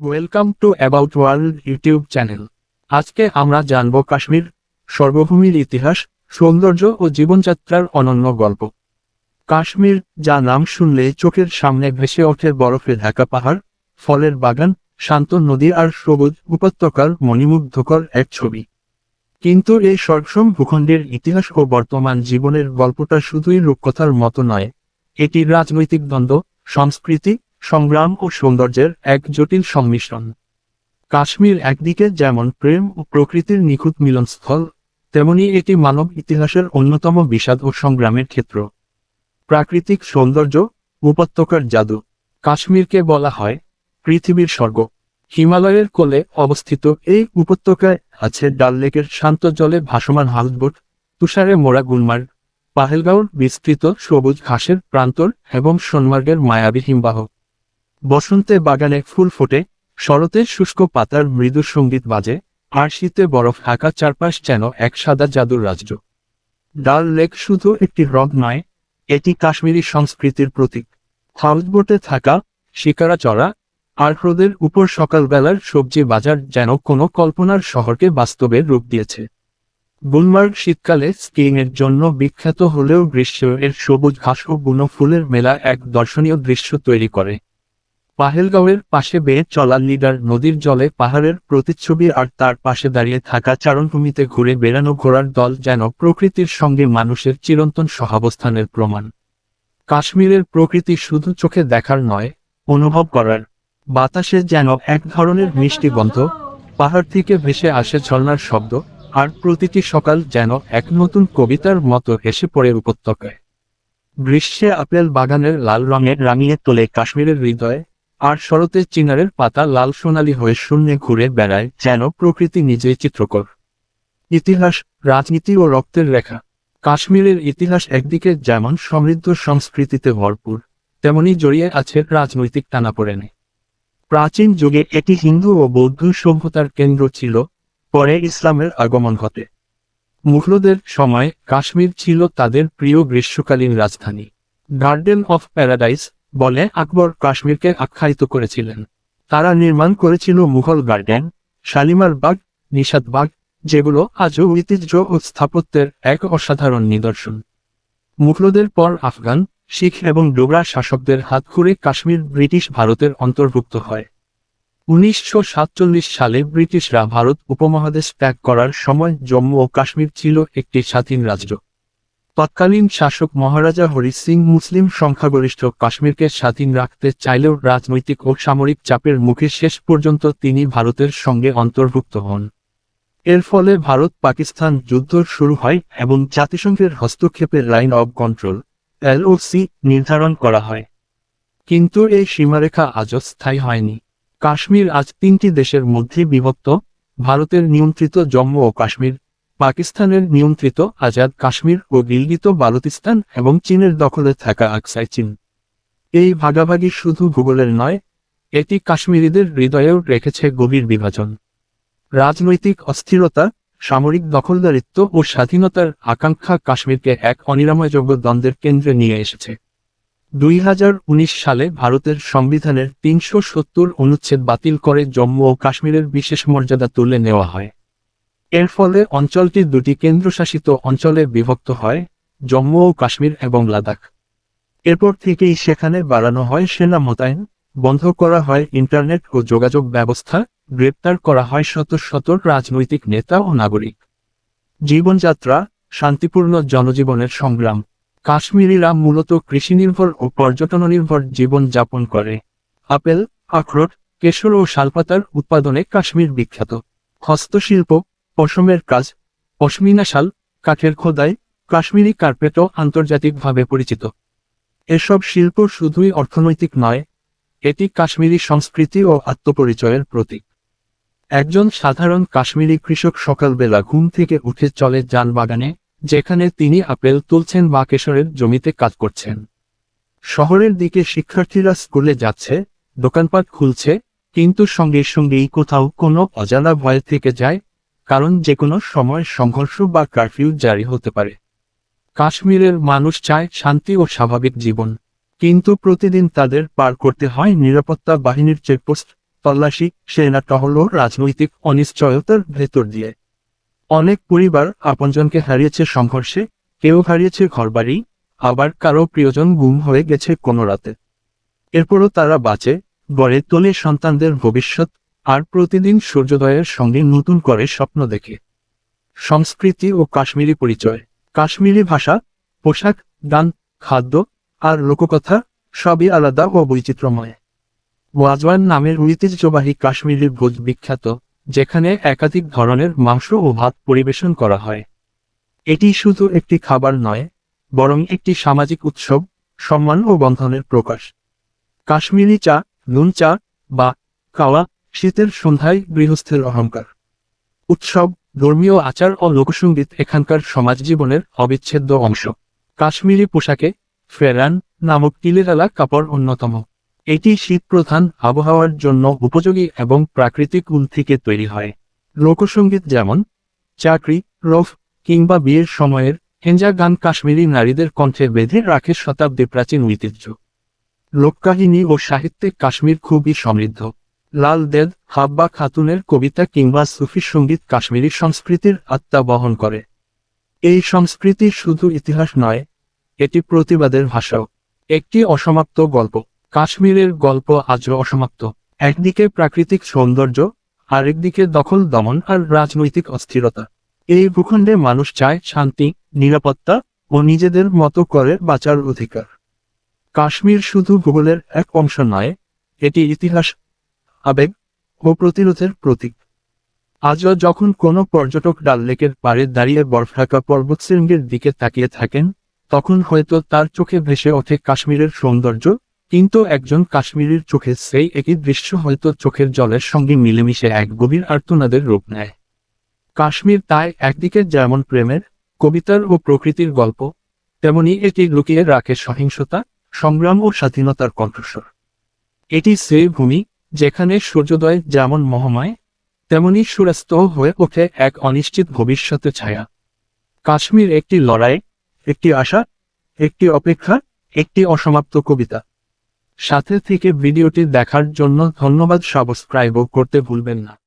Welcome to about world YouTube channel আজকে আমরা জানব কাশ্মীর, সর্বভূমির ইতিহাস, সৌন্দর্য ও জীবনযাত্রার অনন্য গল্প। কাশ্মীর, যা নাম শুনলে চোখের সামনে ভেসে ওঠে বরফে ঢাকা পাহাড়, ফলের বাগান, শান্ত নদী আর সবুজ উপত্যকার মণিমুগ্ধকর এক ছবি। কিন্তু এই সর্বসম ভূখণ্ডের ইতিহাস ও বর্তমান জীবনের গল্পটা শুধুই রূপকথার মতো নয়, এটি রাজনৈতিক দ্বন্দ্ব, সংস্কৃতি সংগ্রাম ও সৌন্দর্যের এক জটিল সংমিশ্রণ। কাশ্মীর একদিকে যেমন প্রেম ও প্রকৃতির নিখুঁত মিলনস্থল, তেমনি এটি মানব ইতিহাসের অন্যতম বিষাদ ও সংগ্রামের ক্ষেত্র। প্রাকৃতিক সৌন্দর্য উপত্যকার জাদু। কাশ্মীরকে বলা হয় পৃথিবীর স্বর্গ। হিমালয়ের কোলে অবস্থিত এই উপত্যকায় আছে ডাল লেকের শান্ত জলে ভাসমান হাউসবোট তুষারে মোড়া গুলমার্গ, পাহেলগাঁওর বিস্তৃত সবুজ ঘাসের প্রান্তর এবং সোনমার্গের মায়াবী হিমবাহ। বসন্তে বাগানে ফুল ফোটে, শরতে শুষ্ক পাতার মৃদু সংগীত বাজে, আর শীতে বরফ ঢাকা চারপাশ যেন এক সাদা জাদুর রাজ্য। ডাল লেক শুধু একটি হ্রদ নয়, এটি কাশ্মীরি সংস্কৃতির প্রতীক। হাউসবোটে থাকা, শিকারা চড়া, আর হ্রদের উপর সকালবেলার সবজি বাজার যেন কোনো কল্পনার শহরকে বাস্তবে রূপ দিয়েছে। গুলমার্গ শীতকালে স্কিইং এর জন্য বিখ্যাত হলেও গ্রীষ্ম এর সবুজ ঘাস ও বুনো ফুলের মেলা এক দর্শনীয় দৃশ্য তৈরি করে। পাহেলগাঁওয়ের পাশে বেয়ে চলা লিডার নদীর জলে পাহাড়ের প্রতিচ্ছবি আর তার পাশে দাঁড়িয়ে থাকা চারণভূমিতে ঘুরে বেড়ানো ঘোড়ার দল যেন প্রকৃতির সঙ্গে মানুষের চিরন্তন সহাবস্থানের প্রমাণ। কাশ্মীরের প্রকৃতি শুধু চোখে দেখার নয়, অনুভব করার। বাতাসে যেন এক ধরনের মিষ্টি গন্ধ, পাহাড় থেকে ভেসে আসে ঝর্ণার শব্দ, আর প্রতিটি সকাল যেন এক নতুন কবিতার মতো এসে পড়ে উপত্যকায় গ্রীষ্মে আপেল বাগানের লাল রঙে রাঙিয়ে তোলে কাশ্মীরের হৃদয় আর শরতে চিনারের পাতা লাল সোনালি হয়ে শূন্যে ঘুরে বেড়ায়, যেন প্রকৃতি নিজেই চিত্রকর। ইতিহাস, রাজনীতি ও রক্তের রেখা। কাশ্মীরের ইতিহাস একদিকে যেমন সমৃদ্ধ সংস্কৃতিতে ভরপুর, তেমনি জড়িয়ে আছে রাজনৈতিক টানাপোড়েনে। প্রাচীন যুগে এটি হিন্দু ও বৌদ্ধ সভ্যতার কেন্দ্র ছিল, পরে ইসলামের আগমন ঘটে। মুঘলদের সময় কাশ্মীর ছিল তাদের প্রিয় গ্রীষ্মকালীন রাজধানী। গার্ডেন অফ প্যারাডাইস বলে আকবর কাশ্মীরকে আখ্যায়িত করেছিলেন। তারা নির্মাণ করেছিল মুঘল গার্ডেন, শালিমার বাগ, নিষাদ বাগ, যেগুলো আজও ঐতিহ্য ও স্থাপত্যের এক অসাধারণ নিদর্শন। মুঘলদের পর আফগান, শিখ এবং ডোগরা শাসকদের হাত ঘুরে কাশ্মীর ব্রিটিশ ভারতের অন্তর্ভুক্ত হয়। উনিশশো সাতচল্লিশ সালে ব্রিটিশরা ভারত উপমহাদেশ ত্যাগ করার সময় জম্মু ও কাশ্মীর ছিল একটি স্বাধীন রাজ্য। তৎকালীন শাসক মহারাজা হরি সিং মুসলিম সংখ্যাগরিষ্ঠ কাশ্মীরকে স্বাধীন রাখতে চাইলেও রাজনৈতিক ও সামরিক চাপের মুখে শেষ পর্যন্ত তিনি ভারতের সঙ্গে অন্তর্ভুক্ত হন। এর ফলে ভারত পাকিস্তান যুদ্ধ শুরু হয় এবং জাতিসংঘের হস্তক্ষেপের লাইন অব কন্ট্রোল, এলওসি, নির্ধারণ করা হয়। কিন্তু এই সীমারেখা আজও স্থায়ী হয়নি। কাশ্মীর আজ তিনটি দেশের মধ্যে বিভক্ত, ভারতের নিয়ন্ত্রিত জম্মু ও কাশ্মীর। পাকিস্তানের নিয়ন্ত্রিত আজাদ কাশ্মীর ও গিলগিত বালুতিস্তান এবং চীনের দখলে থাকা আকসাই চীন। এই ভাগাভাগি শুধু ভূগোলের নয়, এটি কাশ্মীরিদের হৃদয়েও রেখেছে গভীর বিভাজন। রাজনৈতিক অস্থিরতা, সামরিক দখলদারিত্ব ও স্বাধীনতার আকাঙ্ক্ষা কাশ্মীরকে এক অনিরাময়যোগ্য দ্বন্দ্বের কেন্দ্রে নিয়ে এসেছে। দুই হাজার উনিশ সালে ভারতের সংবিধানের তিনশো সত্তর অনুচ্ছেদ বাতিল করে জম্মু ও কাশ্মীরের বিশেষ মর্যাদা তুলে নেওয়া হয়। এর ফলে অঞ্চলটি দুটি কেন্দ্রশাসিত অঞ্চলে বিভক্ত হয়, জম্মু ও কাশ্মীর এবং লাদাখ। এরপর থেকেই সেখানে বাড়ানো হয় সেনা মোতায়েন, বন্ধ করা হয় ইন্টারনেট ও যোগাযোগ ব্যবস্থা, গ্রেপ্তার করা হয় শত শত রাজনৈতিক নেতা ও নাগরিক। জীবনযাত্রা, শান্তিপূর্ণ জনজীবনের সংগ্রাম। কাশ্মীরিরা মূলত কৃষিনির্ভর ও পর্যটননির্ভর জীবন যাপন করে। আপেল, আখরোট, কেশর ও শালপাতার উৎপাদনে কাশ্মীর বিখ্যাত। হস্তশিল্প পশমের কাজ। পশমিনা শাল, কাঠের খোদাই, কাশ্মীরি কার্পেটও আন্তর্জাতিকভাবে পরিচিত। এসব শিল্প শুধুই অর্থনৈতিক নয়, এটি কাশ্মীরি সংস্কৃতি ও আত্মপরিচয়ের প্রতীক। একজন সাধারণ কাশ্মীরি কৃষক সকালবেলা ঘুম থেকে উঠে চলে যান বাগানে যেখানে তিনি আপেল তুলছেন বা কেশরের জমিতে কাজ করছেন। শহরের দিকে শিক্ষার্থীরা স্কুলে যাচ্ছে, দোকানপাট খুলছে, কিন্তু সঙ্গে সঙ্গেই কোথাও কোনো অজানা ভয় থেকে যায় কারণ যে কোনো সময় সংঘর্ষ বা কারফিউ জারি হতে পারে। কাশ্মীরের মানুষ চায় শান্তি ও স্বাভাবিক জীবন, কিন্তু প্রতিদিন তাদের পার করতে হয় নিরাপত্তা বাহিনীর চেকপোস্ট, তল্লাশি, সেনা টহল ও রাজনৈতিক অনিশ্চয়তার ভেতর দিয়ে। অনেক পরিবার আপনজনকে হারিয়েছে সংঘর্ষে, কেউ হারিয়েছে ঘরবাড়ি, আবার কারও প্রিয়জন গুম হয়ে গেছে কোনো রাতে। এরপরও তারা বাঁচে, গড়ে তোলে সন্তানদের ভবিষ্যৎ আর প্রতিদিন সূর্যোদয়ের সঙ্গে নতুন করে স্বপ্ন দেখে। সংস্কৃতি ও কাশ্মীরি পরিচয়। কাশ্মীরি ভাষা, পোশাক, গান, খাদ্য আর লোককথা সবই আলাদা ও বৈচিত্র্যময়। ওয়াজওয়ান নামের ঐতিহ্যবাহী কাশ্মীরি ভোজ বিখ্যাত, যেখানে একাধিক ধরনের মাংস ও ভাত পরিবেশন করা হয়। এটি শুধু একটি খাবার নয়, বরং একটি সামাজিক উৎসব, সম্মান ও বন্ধনের প্রকাশ। কাশ্মীরি চা, নুন চা বা কাওয়া শীতের সন্ধ্যায় গৃহস্থের অহংকার। উৎসব, ধর্মীয় আচার ও লোকসঙ্গীত এখানকার সমাজ জীবনের অবিচ্ছেদ্য অংশ। কাশ্মীরি পোশাকে ফেরান নামক টিলেরালা কাপড় অন্যতম। এটি শীত প্রধান আবহাওয়ার জন্য উপযোগী এবং প্রাকৃতিক উল থেকে তৈরি হয়। লোকসঙ্গীত যেমন, চাকরি, রফ কিংবা বিয়ের সময়ের হেঞ্জা গান কাশ্মীরি নারীদের কণ্ঠে বেঁধে রাখে শতাব্দী প্রাচীন ঐতিহ্য। লোককাহিনী ও সাহিত্যে কাশ্মীর খুবই সমৃদ্ধ। লাল দেদ, হাব্বা খাতুনের কবিতা কিংবা সুফি সংগীত কাশ্মীরি সংস্কৃতির আত্মা বহন করে। এই সংস্কৃতি শুধু ইতিহাস নয়, এটি প্রতিবাদের ভাষাও একটি অসমাপ্ত গল্প। কাশ্মীরের গল্প আজও অসমাপ্ত। একদিকে প্রাকৃতিক সৌন্দর্য, আরেকদিকে দখল দমন আর রাজনৈতিক অস্থিরতা। এই ভূখণ্ডে মানুষ চায় শান্তি, নিরাপত্তা ও নিজেদের মতো করে বাঁচার অধিকার। কাশ্মীর শুধু ভূগোলের এক অংশ নয়, এটি ইতিহাস আবেগ ও প্রতিরোধের প্রতীক। আজও যখন কোনো পর্যটক ডাল লেকের পাড়ে দাঁড়িয়ে বরফ পর্বতশৃঙ্গের দিকে তাকিয়ে থাকেন, তখন হয়তো তার চোখে ভেসে ওঠে কাশ্মীরের সৌন্দর্য, কিন্তু একজন কাশ্মীরির চোখে সেই একই দৃশ্য হয়তো চোখের জলের সঙ্গে মিলেমিশে এক গভীর আর্তনাদের রূপ নেয়। কাশ্মীর তাই একদিকে যেমন প্রেমের, কবিতার ও প্রকৃতির গল্প, তেমনি এটি লুকিয়ে রাখে সহিংসতা, সংগ্রাম ও স্বাধীনতার কণ্ঠস্বর। এটি সেই ভূমি যেখানে সূর্যোদয় যেমন মহামায়, তেমনি সূর্যাস্ত হয়ে ওঠে এক অনিশ্চিত ভবিষ্যতে ছায়া। কাশ্মীর একটি লড়াই, একটি আশা, একটি অপেক্ষা, একটি অসমাপ্ত কবিতা। সাথে থেকে ভিডিওটি দেখার জন্য ধন্যবাদ, সাবস্ক্রাইবও করতে ভুলবেন না।